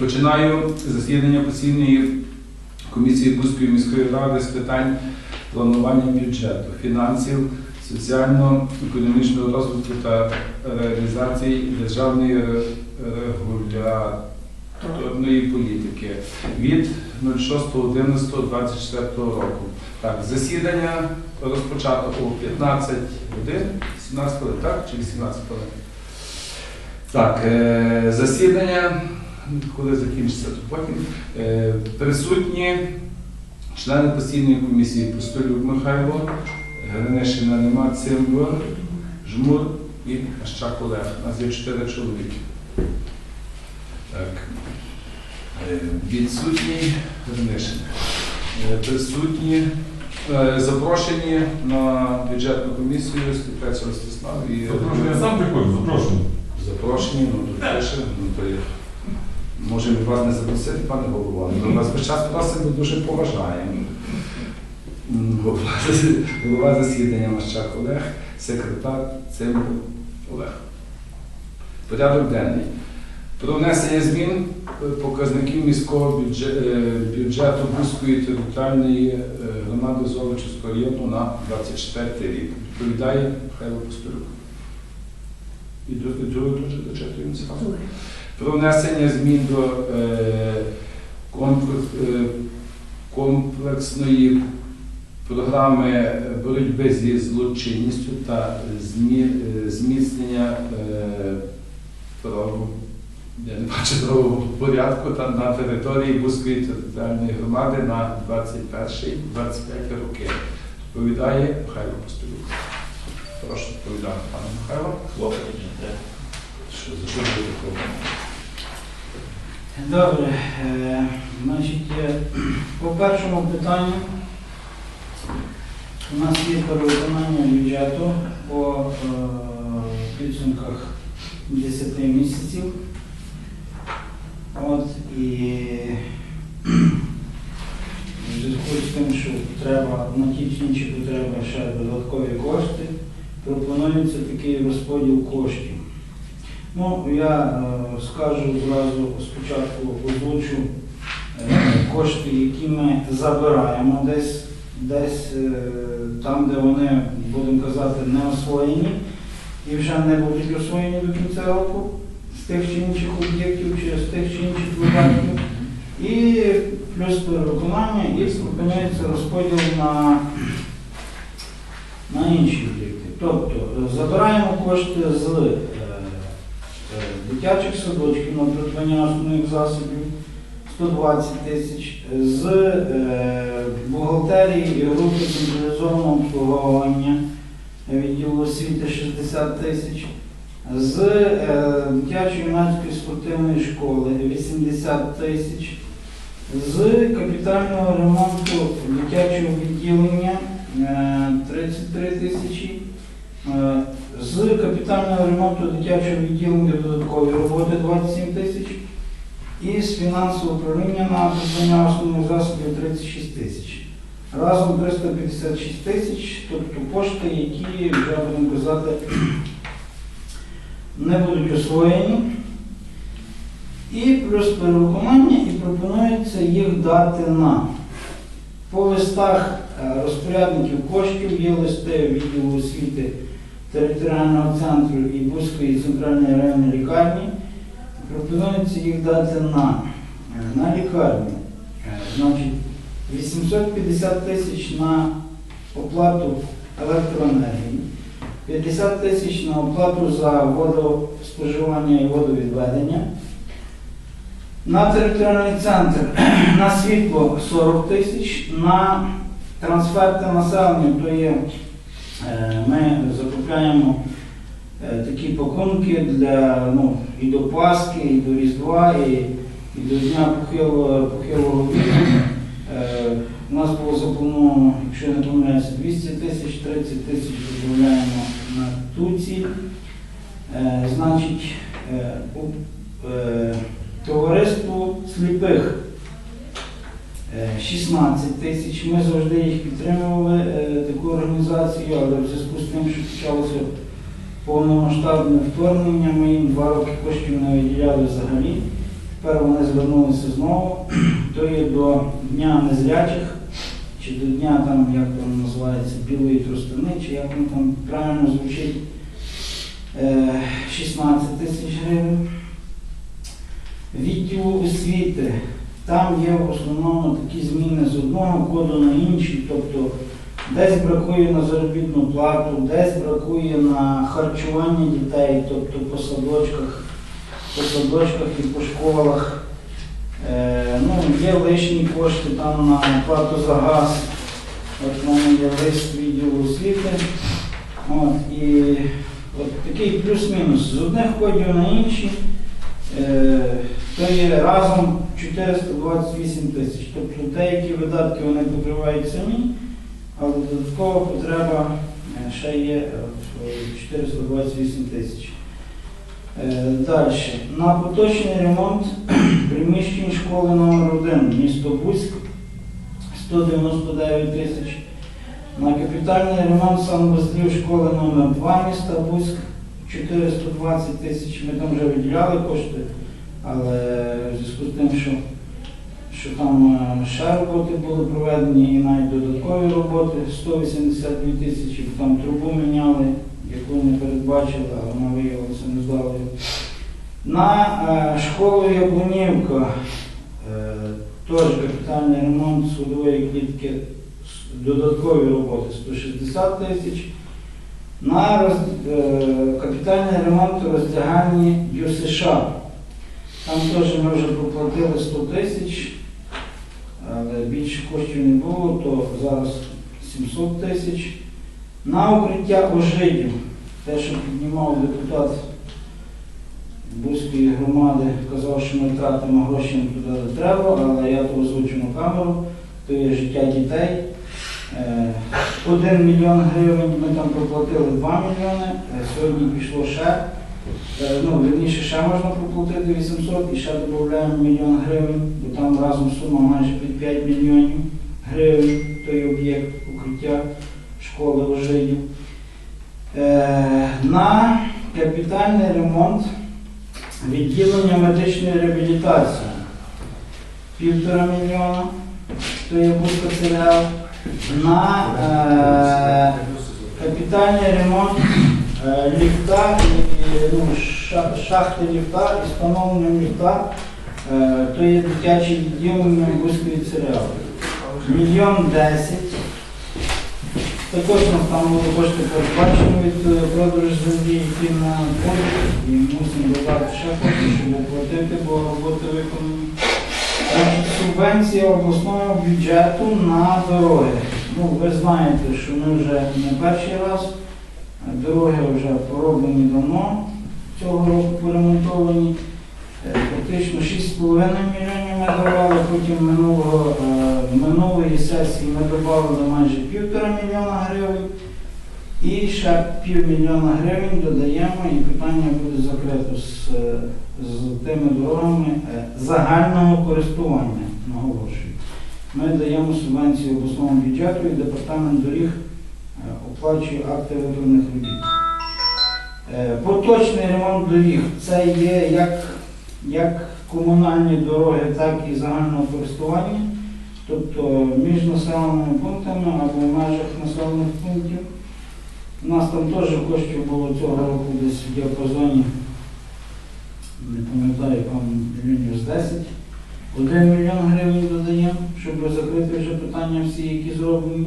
Розпочинаю засідання постійної комісії Бузької міської ради з питань планування бюджету, фінансів, соціально-економічного розвитку та реалізації державної регуляторної політики від 06.11.24 року. Так, засідання розпочато о 15 годин, 17 хвилин, так? Чи 18 хвилин? Так, е, засідання, коли закінчиться, то потім. Е, Присутні члени постійної комісії Постолюк Михайло, Гринишина нема, Цимбор, Жмур і Ащак Олег. У нас є чотири чоловіки. Так. Е, Відсутній Гринишин. Е, Присутні, запрошені на бюджетну комісію Степець Ростислав і Запрошую, я сам приходжу, запрошую. Запрошені, ну тут пише, ну то є. Можемо вас не запросити, пане голова. Ми вас весь час просимо, дуже поважаємо. Голова, засідання Мащак Олег, секретар Цимбал Олег. Порядок денний. Про внесення змін е, показників міського бюджету, бюджету Бузької територіальної е, громади Золочівського району на 24 рік. Відповідає Михайло Постолюк. І до і другу дочитуємо зразу. Про внесення змін до е, е, комплексної програми боротьби зі злочинністю та е, зміцнення я не бачу правового порядку та на території Бузької територіальної громади на 21-25 роки. Відповідає Михайло Постолюк. Прошу відповідати, пане Михайло. Що за що буде? Добре, е, значить, е, по першому питанню у нас є перевиконання бюджету по е, підсумках 10 місяців. От і в зв'язку з тим, що треба на ті чи інші потреби ще додаткові кошти, пропонується такий розподіл коштів. Ну, я скажу зразу спочатку озвучу е, кошти, які ми забираємо десь, десь е, там, де вони, будемо казати, не освоєні і вже не будуть освоєні до кінця року з тих чи інших об'єктів чи з тих чи інших випадків. І плюс перевиконання, і пропонується розподіл на, на інші об'єкти. Тобто е, забираємо кошти з дитячих садочків на придбання основних засобів 120 тисяч, з е, бухгалтерії і групи централізованого обслуговування відділу освіти 60 тисяч, з е, дитячої юнацької спортивної школи 80 тисяч, з капітального ремонту дитячого відділення е, 33 тисячі. З капітального ремонту дитячого відділення додаткові роботи 27 тисяч і з фінансового управління на придбання основних засобів 36 тисяч. Разом 356 тисяч, тобто кошти, які вже будемо казати, не будуть освоєні. І плюс перевиконання, і пропонується їх дати на по листах е, розпорядників коштів є листи відділу освіти територіального центру і Бузької центральної районної лікарні. Пропонується їх дати на, е, на лікарню. Е, Значить, 850 тисяч на оплату електроенергії, 50 тисяч на оплату за водоспоживання і водовідведення. На територіальний центр на світло 40 тисяч, на трансферти населення, то є Ми закупляємо е, такі пакунки для ну, і до Пасхи, і до Різдва, і, і до Дня похилого, віку. Е, У нас було заплановано, якщо не помиляюся, 200 тисяч, 30 тисяч додаємо на ту ціль. Е, Значить, е, е, товариство сліпих Е, 16 тисяч. Ми завжди їх підтримували, е, таку організацію, але в зв'язку з тим, що почалося повномасштабне вторгнення, ми їм два роки коштів не виділяли взагалі. Тепер вони звернулися знову. То є до Дня незрячих, чи до Дня там, як воно називається, білої тростини, чи як воно там правильно звучить, е, 16 тисяч гривень. Відділу освіти. Там є в основному такі зміни з одного коду на інший, тобто десь бракує на заробітну плату, десь бракує на харчування дітей, тобто по садочках, по садочках і по школах. Е, ну, є лишні кошти там на плату за газ. От в мене є лист відділу освіти. От, і от такий плюс-мінус з одних кодів на інші. Е, то є разом 428 тисяч. Тобто деякі видатки вони покривають самі, але додаткова потреба е, ще є е, 428 тисяч. Далі. На поточний ремонт приміщень школи номер 1 місто Буськ 199 тисяч. На капітальний ремонт санвузлів школи номер 2 міста Буськ 420 тисяч. Ми там вже виділяли кошти, але в зв'язку з тим, що, що там е, ще роботи були проведені і навіть додаткові роботи 182 тисячі, там трубу міняли, яку не передбачили, а вона виявилася нездалою. На е, школу Яблунівка е, теж капітальний ремонт судової клітки, додаткові роботи 160 тисяч. На роз, капітальний ремонт роздягальні ЮСШ. Там теж ми вже проплатили 100 тисяч, але більше коштів не було, то зараз 700 тисяч. На укриття ожидів, те, що піднімав депутат Бузької громади, казав, що ми тратимо гроші не туди де треба, але я то озвучу на камеру, то є життя дітей. Е, 1 мільйон гривень ми там проплатили 2 мільйони, е, сьогодні пішло ще. Е, Ну, вірніше, ще можна проплатити 800 і ще додаємо мільйон гривень, бо там разом сума майже під 5 мільйонів гривень, той об'єкт укриття школи ожидів. Е, На капітальний ремонт відділення медичної реабілітації. Півтора мільйона, то є будка. На е, капітальний ремонт е, ліфта, ну, шахти ліфта і встановлення ліфта, е, то є дитяче відділення Бузької ЦРЛ. Мільйон десять. Також у нас там кошти передбачені від е, продажу землі, які на полі, і мусимо додати ще щоб оплатити, бо роботи виконані. Субвенція обласного бюджету на дороги. Ну, ви знаєте, що ми вже не перший раз. Дороги вже пороблені давно, цього року поремонтовані. Е, Фактично 6,5 мільйонів ми давали, потім минулого, е, минулої сесії ми додали майже півтора мільйона гривень. І ще півмільйона гривень додаємо, і питання буде закрито з, е, з тими дорогами загального користування, наголошую. Ми даємо субвенцію обласному бюджету і департамент доріг оплачує акти виконаних робіт. Е, Поточний ремонт доріг це є як, як комунальні дороги, так і загального користування, тобто між населеними пунктами або в межах населених пунктів. У нас там теж коштів було цього року десь в діапазоні, не пам'ятаю, там мільйонів з 10. Один мільйон гривень додаємо, щоб закрити вже питання всі, які зроблені.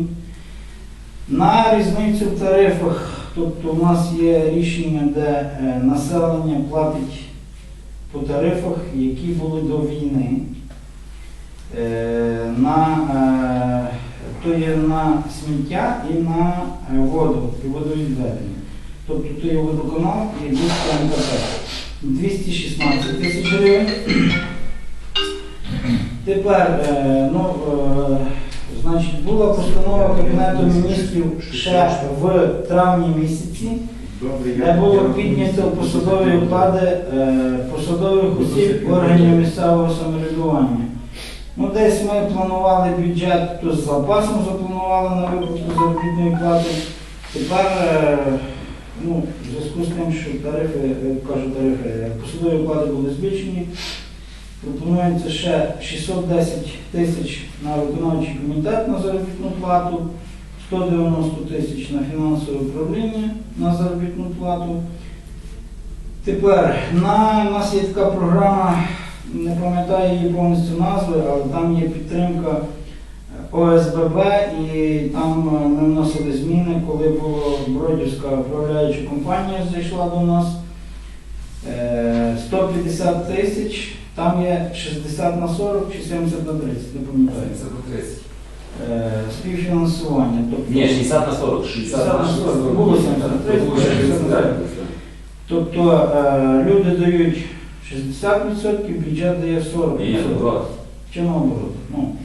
На різницю в тарифах, тобто у нас є рішення, де е, населення платить по тарифах, які були до війни. Е, на, е, то є на сміття і на воду, і водовідведення. Тобто то є водоканал і Бузька МКП. 216 тисяч гривень. Тепер, ну, значить, була постанова Кабінету міністрів ще в травні місяці, де було піднято посадові оклади е, посадових осіб органів місцевого самоврядування. Ну, десь ми планували бюджет, то з запасом запланували на виплату заробітної плати. Тепер, е, ну, в зв'язку з тим, що тарифи, кажу, тарифи, е, посадові оклади були збільшені, Пропонується ще 610 тисяч на виконавчий комітет на заробітну плату, 190 тисяч на фінансове управління на заробітну плату. Тепер на у нас є така програма, не пам'ятаю її повністю назви, але там є підтримка ОСББ, і там е, ми вносили зміни, коли була Бродівська управляюча компанія зайшла до нас. Е, 150 тисяч, там є 60 на 40 чи 70 на 30, не пам'ятаю. Е, Співфінансування. Тобто, Ні, 60 на 40. 60 на 40. Було 70 на 30, було 60 на 40. Тобто е, люди дають 60%, бюджет дає 40%. Ні, наоборот. Чи наоборот? Ну,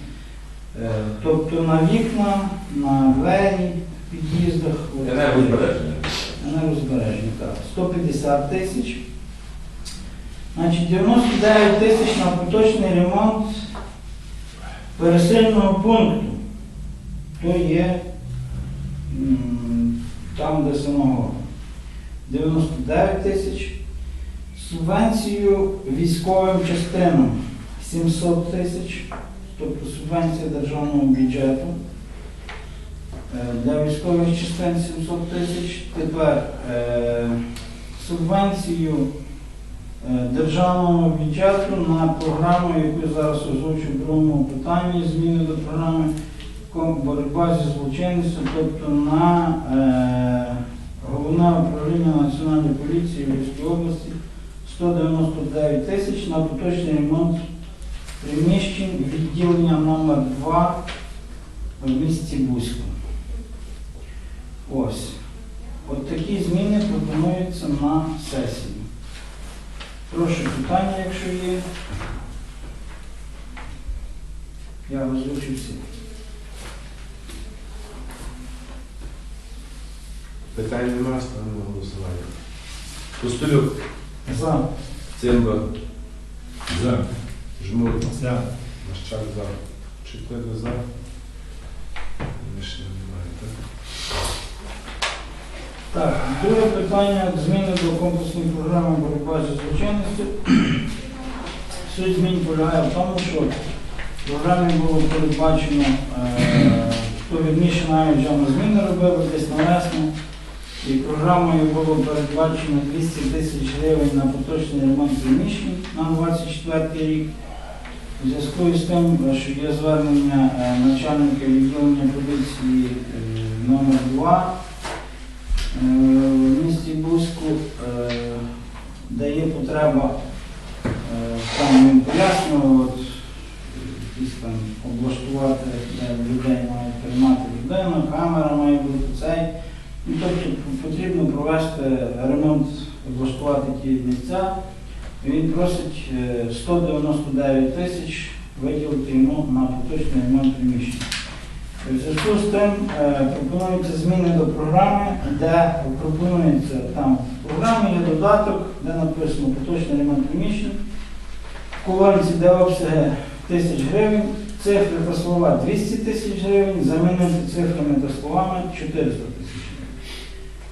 е, тобто на вікна, на двері, в під'їздах. от, Енергозбереження. Енергозбереження, так. 150 тисяч. Значить, 99 тисяч на поточний ремонт пересильного пункту. То є там, де самого 99 тисяч. Субвенцію військовим частинам 700 тисяч, тобто субвенція державного бюджету. Е, Для військових частин 700 тисяч. Тепер е, субвенцію державного бюджету на програму, яку зараз озвучу в другому питанні, зміни до програми боротьба зі злочинністю, тобто на е, головне управління Національної поліції в Львівській області 199 тисяч на поточний ремонт приміщень відділення номер 2 в місті Бузьку. Ось. От такі зміни пропонуються на сесії. Прошу питання, якщо є. Я озвучу всі. Питань немає, ставимо на голосування. Пустолюк, За. Цимба, За. Жмур, За. Мащак за. Чотири за. Рішення? Так, друге питання зміни до комплексної програми боротьба зі злочинністю. Суть змін полягає в тому, що в програмі було передбачено, е, то навіть вже ми зміни робили десь навесне. І програмою було передбачено 200 тисяч гривень на поточний ремонт приміщень на 24 рік. У зв'язку з тим, що є звернення е, начальника відділення поліції е, номер 2 Е, в місті Бузьку, е, де є потреба, е, там він пояснював, якісь там облаштувати, де людей мають приймати людину, камера має бути цей. Ну, тобто потрібно провести ремонт, облаштувати ті місця. І Він просить е, 199 тисяч виділити йому на поточний ремонт приміщення. У зв'язку з тим е, пропонуються зміни до програми, де пропонується там в програмі є додаток, де написано поточний ремонт приміщень. В колонці, де обсяги тисяч гривень, цифри та слова 200 тисяч гривень, замінити цифрами та словами 400 тисяч гривень.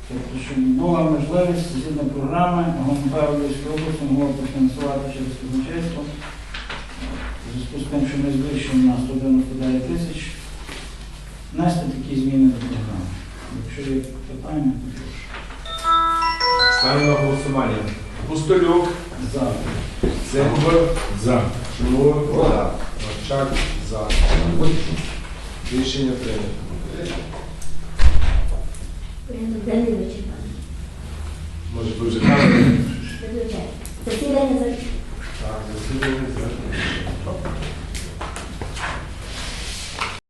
Тобто, щоб була можливість згідно програми Гомберівської області могла профінансувати через казначейство. У зв'язку з тим, що ми збільшуємо на 199 тисяч, внести такі зміни до програми. Якщо є питання, то прошу. Ставимо на голосування. Пустолюк, За. Цимба, За. Жмур, за. Мащак за. Рішення прийнято. Порядок денний вичерпаний. Може, ви вже кажете? Засідання закінчено. Так, засідання